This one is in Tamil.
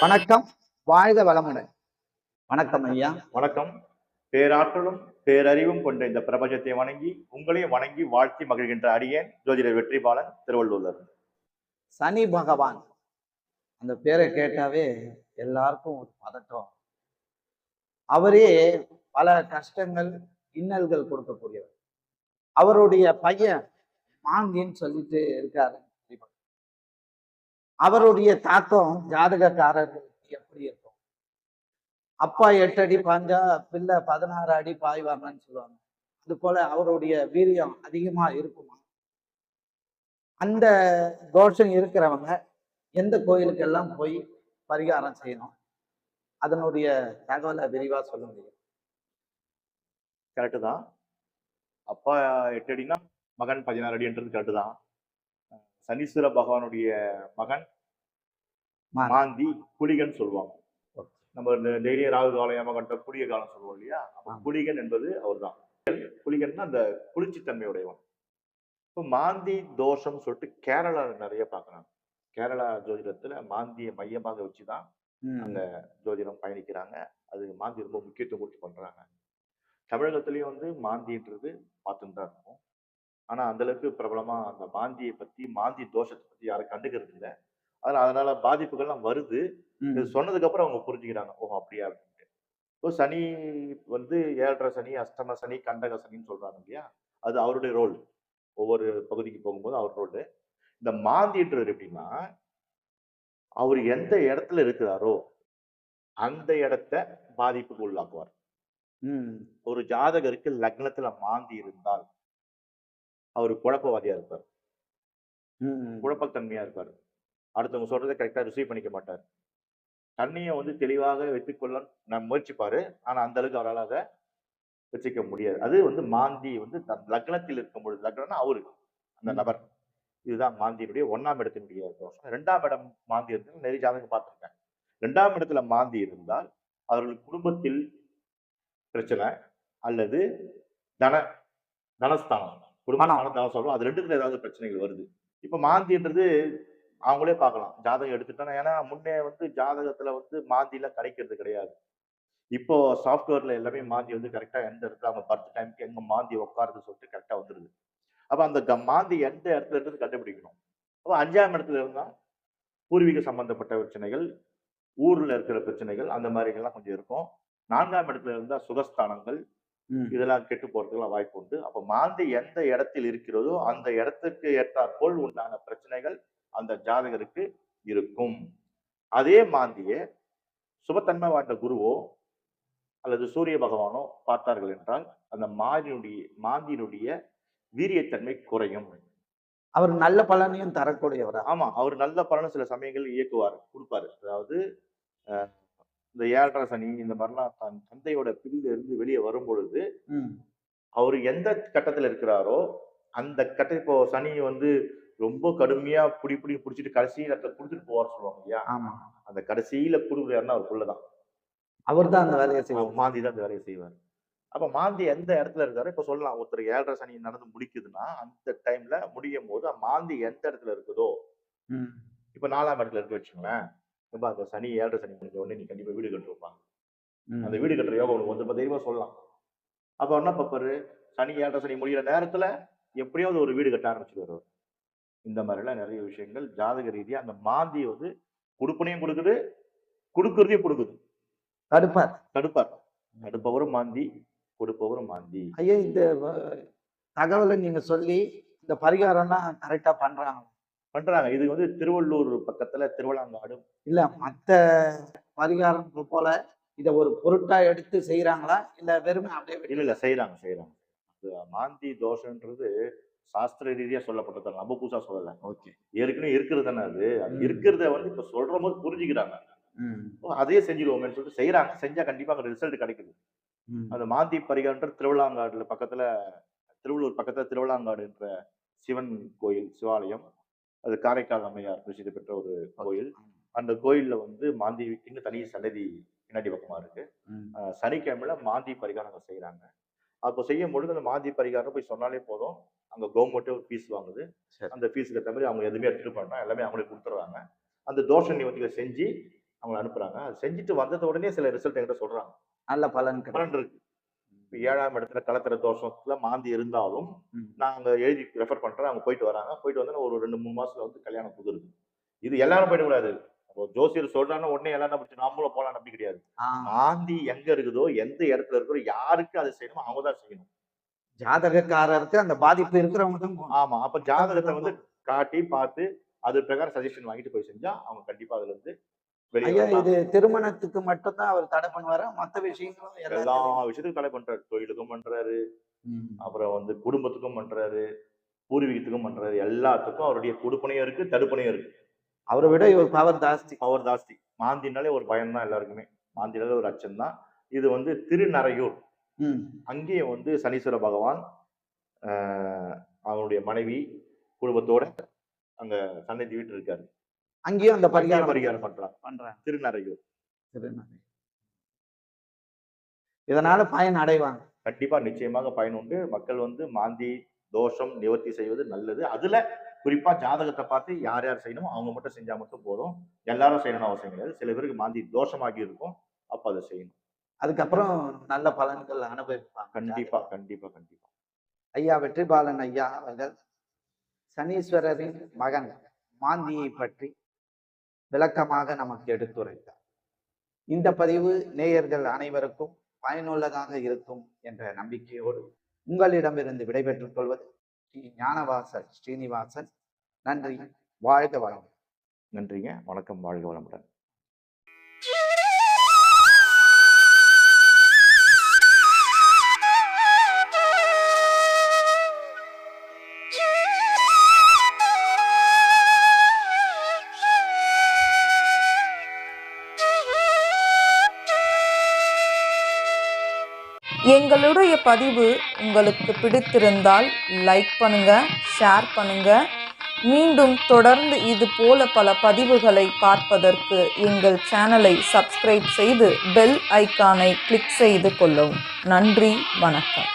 வணக்கம். வாழ்க வளமுடன். வணக்கம் ஐயா. வணக்கம். பேராற்றலும் பேரறிவும் கொண்ட இந்த பிரபஞ்சத்தை வணங்கி உங்களையும் வணங்கி வாழ்த்தி மகிழ்கின்ற அடியேன் ஜோதிடர் வெற்றிபாலன் திருவள்ளூர்ல. இருந்து சனி பகவான். அந்த பேரை கேட்டாவே எல்லாருக்கும் ஒரு பதட்டம் அவரே பல கஷ்டங்கள் இன்னல்கள் கொடுக்கக்கூடியவர். அவருடைய பையன் மாந்தின்னு சொல்லிட்டு இருக்காரு. அவருடைய தாக்கம் ஜாதகக்காரர்களுக்கு எப்படி இருக்கும்? அப்பா எட்டு அடி பாஞ்சா பிள்ளை பதினாறு அடி பாய்வாங்கன்னு சொல்லுவாங்க. அது போல அவருடைய வீரியம் அதிகமா இருக்குமா? அந்த தோஷம் இருக்கிறவங்க எந்த கோயிலுக்கெல்லாம் போய் பரிகாரம் செய்யணும்? அதனுடைய தகவலை விரிவா சொல்ல முடியும். கரெக்டு தான். அப்பா எட்டு அடினா மகன் பதினாறு அடின்றது கரெக்டு தான். சனீஸ்வர பகவானுடைய மகன் மாந்தி. குளிகன் சொல்லுவாங்க. நம்ம டெய்லியும் ராகு காலம் ஏமகண்ட குளிய காலம் சொல்லுவோம் இல்லையா? அப்ப. குளிகன் என்பது அவர்தான். குளிகன்னா அந்த குளிர்ச்சித்தன்மையுடையவன். இப்போ மாந்தி தோஷம் சொல்லிட்டு கேரளால நிறைய பார்க்கறாங்க. கேரளா ஜோதிடத்துல மாந்தியை மையமாக வச்சுதான் ம். அந்த ஜோதிடம் பயணிக்கிறாங்க. அது மாந்தி ரொம்ப முக்கியத்துவம் கொடுத்து பண்றாங்க. தமிழகத்திலயும் வந்து மாந்தின்றது பார்த்துட்டு தான் இருக்கும். ஆனா அந்த அளவுக்கு பிரபலமா அந்த மாந்தியை பத்தி மாந்தி தோஷத்தை பத்தி யாரும் கண்டுக்கிறது இல்லை. அதனால அதனால பாதிப்புகள்லாம் வருது. இது சொன்னதுக்கு அப்புறம் அவங்க புரிஞ்சுக்கிறாங்க. ஓ அப்படியா அப்படின்ட்டு. இப்போ சனி வந்து ஏழரை சனி அஷ்டம சனி கண்டக சனின்னு சொல்றாங்க இல்லையா? அது அவருடைய ரோல் ஒவ்வொரு பகுதிக்கு போகும்போது அவர் ரோல் இந்த மாந்தின்றது எப்படின்னா அவர் எந்த இடத்துல இருக்கிறாரோ அந்த இடத்த பாதிப்புக்கு உள்ளாக்குவார். ஒரு ஜாதகருக்கு லக்னத்துல மாந்தி இருந்தால் அவர் குழப்பவாதியா இருப்பார். ம். குழப்பத்தன்மையா இருப்பார். அடுத்தவங்க சொல்றதை கரெக்டா ரிசீவ் பண்ணிக்க மாட்டார். தண்ணியை வந்து தெளிவாக வைத்துக்கொள்ள நான் முயற்சிப்பாரு. ஆனா அந்த அளவுக்கு அவரால் அதை வச்சுக்க முடியாது. அது வந்து மாந்தி வந்து தன் லக்னத்தில் இருக்கும் பொழுது லக்னம்னா அவரு அந்த. நபர். இதுதான் மாந்தியினுடைய ஒண்ணாம் இடத்தினுடைய தோஷம். ரெண்டாம் இடம் மாந்தி இருந்து நிறைய ஜாதகம் பார்த்திருக்கேன். ரெண்டாம் இடத்துல மாந்தி இருந்தால் அவர்கள் குடும்பத்தில் பிரச்சனை அல்லது தன தனஸ்தானம். குடும்பஸ்தானம் தனம் சொல்றோம். அது ரெண்டுத்துல ஏதாவது பிரச்சனைகள் வருது. இப்ப மாந்தின்றது அவங்களே பார்க்கலாம். ஜாதகம் எடுத்துட்டோம் ஏன்னா முன்னே வந்து ஜாதகத்துல வந்து மாந்திலாம் கிடைக்கிறது கிடையாது. இப்போ சாஃப்ட்வேர்ல எல்லாமே மாந்தி வந்து கரெக்டா எந்த இடத்துல அவங்க பர்த் டைம்க்கு எங்க மாந்தி உட்காருது சொல்லிட்டு கரெக்டா வந்துருது. அப்ப அந்த க- மாந்தி எந்த இடத்துல இருந்து கண்டுபிடிக்கணும். அப்ப அஞ்சாம் இடத்துல இருந்தா பூர்வீக சம்பந்தப்பட்ட பிரச்சனைகள் ஊர்ல இருக்கிற பிரச்சனைகள் அந்த மாதிரி எல்லாம் கொஞ்சம் இருக்கும். நான்காம் இடத்துல இருந்தா சுகஸ்தானங்கள். இதெல்லாம் கெட்டு போறதுக்கெல்லாம் வாய்ப்பு உண்டு. அப்ப மாந்தி எந்த இடத்தில் இருக்கிறதோ அந்த இடத்துக்கு ஏற்றாற்போல் உண்டான பிரச்சனைகள் அந்த ஜாதகருக்கு இருக்கும். அதே மாந்தியை சுபத்தன்மை வாய்ந்த குருவோ அல்லது சூரிய பகவானோ பார்த்தார்கள் என்றால் அந்த மாந்தினுடைய மாந்தியினுடைய வீரியத்தன்மை குறையும். அவர் நல்ல பலனையும் தரக்கூடியவரா? ஆமா அவர் நல்ல பலனை சில சமயங்கள் இயக்குவார் கொடுப்பாரு. அதாவது அஹ், இந்த ஏழரை சனி இந்த மாதிரிலாம் தன் தந்தையோட பிடியில இருந்து வெளியே வரும் பொழுது. அவர் எந்த கட்டத்துல இருக்கிறாரோ அந்த கட்ட இப்போ சனி வந்து ரொம்ப கடுமையா புடி புடி பிடிச்சிட்டு கடைசி இடத்துல கொடுத்துட்டு போவார் சொல்லுவாங்க இல்லையா? ஆமா. அந்த கடைசியில கொடுக்குறாருன்னா அவர் புள்ளதான். அவர் தான் அந்த வேலையை செய்வார். மாந்தி தான் இந்த வேலையை செய்வார். அப்ப மாந்தி எந்த இடத்துல இருக்காரு? இப்ப சொல்லலாம் ஒருத்தர் ஏழரை சனி நடந்து முடிக்குதுன்னா அந்த டைம்ல முடியும் போது மாந்தி எந்த இடத்துல இருக்குதோ. இப்ப நாலாம் இடத்துல இருக்கு வச்சுங்களேன் இப்ப அந்த சனி ஏழரை சனி முடிஞ்ச உடனே நீ கண்டிப்பா வீடு கட்டுருப்பா. அந்த வீடு கட்டுற யோகம் உனக்கு வந்து தைரியமா சொல்லலாம். அப்ப என்ன பாப்பாரு சனி ஏழரை சனி முடிகிற நேரத்துல எப்படியாவது ஒரு வீடு கட்ட ஆரம்பிச்சுருவாரு அவர். இந்த மாதிரி எல்லாம் நிறைய விஷயங்கள் ஜாதக ரீதியா அந்த மாந்தி வந்து கொடுப்பனையும் கொடுக்குது கொடுக்கறதையும் கொடுக்குது. தடுப்பார். தடுப்பார். தடுப்பவரும் மாந்தி கொடுப்பவரும் மாந்தி. ஐயா இந்த தகவலை நீங்க சொல்லி இந்த பரிகாரம்லாம் கரெக்டா பண்றாங்க. பண்றாங்க. இது வந்து திருவள்ளூர் பக்கத்துல திருவள்ளாங்காடு இல்ல மத்த பரிகாரம் போல இத ஒரு பொருட்டா எடுத்து செய்யறாங்களா இல்ல வெறுமை அப்படியே இல்ல இல்ல செய்யறாங்க செய்யறாங்க மாந்தி தோஷன்றது சாஸ்திர ரீதியா சொல்லப்பட்டது. நம்ம புதுசா சொல்லல. ஓகே. ஏற்கனவே இருக்கிறது தானே அது. இருக்கிறத வந்து இப்ப சொல்ற போது புரிஞ்சுக்கிறாங்க அதையே செஞ்சிருவோமேன்னு சொல்லிட்டு செய்யறாங்க செஞ்சா கண்டிப்பா அங்க ரிசல்ட் கிடைக்குது. அந்த மாந்தி பரிகாரன்ற திருவிழாங்காடுல பக்கத்துல திருவள்ளூர் பக்கத்துல திருவிழாங்காடுன்ற சிவன் கோயில் சிவாலயம் அது காரைக்கால் அம்மையார் பிரசித்தி பெற்ற ஒரு கோயில். அந்த கோயில்ல வந்து மாந்தி இன்னும் தனி சன்னதி பின்னாடி பக்கமா இருக்கு. சனிக்கிழமையில மாந்தி பரிகாரம் செய்யறாங்க அப்போ செய்யும் பொழுது அந்த மாந்தி பரிகாரம் போய் சொன்னாலே போதும். அங்க கவர்மெண்ட்டே ஒரு ஃபீஸ் வாங்குது. அந்த ஃபீஸுக்கு ஏற்ற மாதிரி அவங்க எதுவுமே எடுத்துட்டு பண்ணா எல்லாமே அவங்களே கொடுத்துருவாங்க அந்த தோஷ நிவர்த்திகளை செஞ்சு அவங்க அனுப்புறாங்க. அது செஞ்சுட்டு வந்தத உடனே சில ரிசல்ட் என்கிட்ட சொல்றாங்க. நல்ல பலன் பலன் இருக்கு. இப்ப ஏழாம் இடத்துல கலத்திர தோஷத்துல மாந்தி இருந்தாலும் அங்க எழுதி ரெஃபர் பண்றேன் அவங்க போயிட்டு வராங்க. போயிட்டு வந்து ஒரு ரெண்டு மூணு மாசத்துல வந்து கல்யாணம் குதிருது இது எல்லாரும் போயிட கூடாது. அப்போ ஜோசியர் சொல்றாங்கன்னா உடனே எல்லாரும் பிடிச்சி நாமளும் போலாம் அப்படி கிடையாது. மாந்தி எங்க இருக்குதோ எந்த இடத்துல இருக்கோ யாருக்கு அதை செய்யணுமோ அவங்க தான் செய்யணும். ஜாதகக்காரருக்கு அந்த பாதிப்பு இருக்கிறவங்க. ஆமா. அப்ப ஜாதகத்தை வந்து காட்டி பார்த்து அது பிரகாரம் சஜஷன் வாங்கிட்டு போய் செஞ்சா அவங்க கண்டிப்பா அதுல இருந்து. இது திருமணத்துக்கு மட்டும்தான் அவர் தடை பண்ணுவாரா? மத்த விஷயங்களும் எல்லா விஷயத்துக்கும் தடை பண்றாரு. தொழிலுக்கும் பண்றாரு. அப்புறம் வந்து குடும்பத்துக்கும் பண்றாரு. பூர்வீகத்துக்கும் பண்றாரு. எல்லாத்துக்கும் அவருடைய கொடுப்பனையும் இருக்கு தடுப்பனையும் இருக்கு. அவரை விட இவர் பவர் ஜாஸ்தி. பவர் ஜாஸ்தி. மாந்தினாலே ஒரு பயம் தான் எல்லாருக்குமே. மாந்தினாலே ஒரு அச்சம் தான். இது வந்து திருநறையூர். அங்கேயே வந்து சனீஸ்வர பகவான் ஆஹ், அவருடைய மனைவி குடும்பத்தோட அங்க சன்னதி வீட்டு இருக்காரு. அங்கேயும் அந்த பரிகாரம் பரிகாரம் பண்றாங்க. பண்றாங்க. திருநறையூர். திருநங்கை. இதனால பயன் அடைவாங்க. கண்டிப்பா நிச்சயமாக பயன் உண்டு. மக்கள் வந்து மாந்தி தோஷம் நிவர்த்தி செய்வது நல்லது. அதுல குறிப்பா ஜாதகத்தை பார்த்து யார் யார் செய்யணுமோ அவங்க மட்டும் செஞ்சா மட்டும் போதும். எல்லாரும் செய்யணும்னு அவசியம் கிடையாது. சில பேருக்கு மாந்தி தோஷமாகி இருக்கும். அப்ப அதை செய்யணும். அதுக்கப்புறம் நல்ல பலன்கள் அனுபவிப்பாங்க கண்டிப்பா கண்டிப்பா கண்டிப்பா. ஐயா வெற்றிபாலன் ஐயா அவர்கள் சனீஸ்வரரின் மகன். மாந்தியை பற்றி விளக்கமாக நமக்கு எடுத்துரைத்தார். இந்த பதிவு நேயர்கள் அனைவருக்கும் பயனுள்ளதாக இருக்கும் என்ற நம்பிக்கையோடு உங்களிடமிருந்து விடைபெற்றுக் கொள்வது ஸ்ரீ ஞானவாசன் ஸ்ரீனிவாசன். நன்றி. வாழ்க வளம் நன்றிங்க. வணக்கம். வாழ்க வளமுடன். எங்களுடைய பதிவு உங்களுக்கு பிடித்திருந்தால் லைக் பண்ணுங்க ஷேர் பண்ணுங்க. மீண்டும் தொடர்ந்து இது போல பல பதிவுகளை பார்ப்பதற்கு எங்கள் சேனலை சப்ஸ்கிரைப் செய்து பெல் ஐகானை கிளிக் செய்து கொள்ளவும். நன்றி வணக்கம்.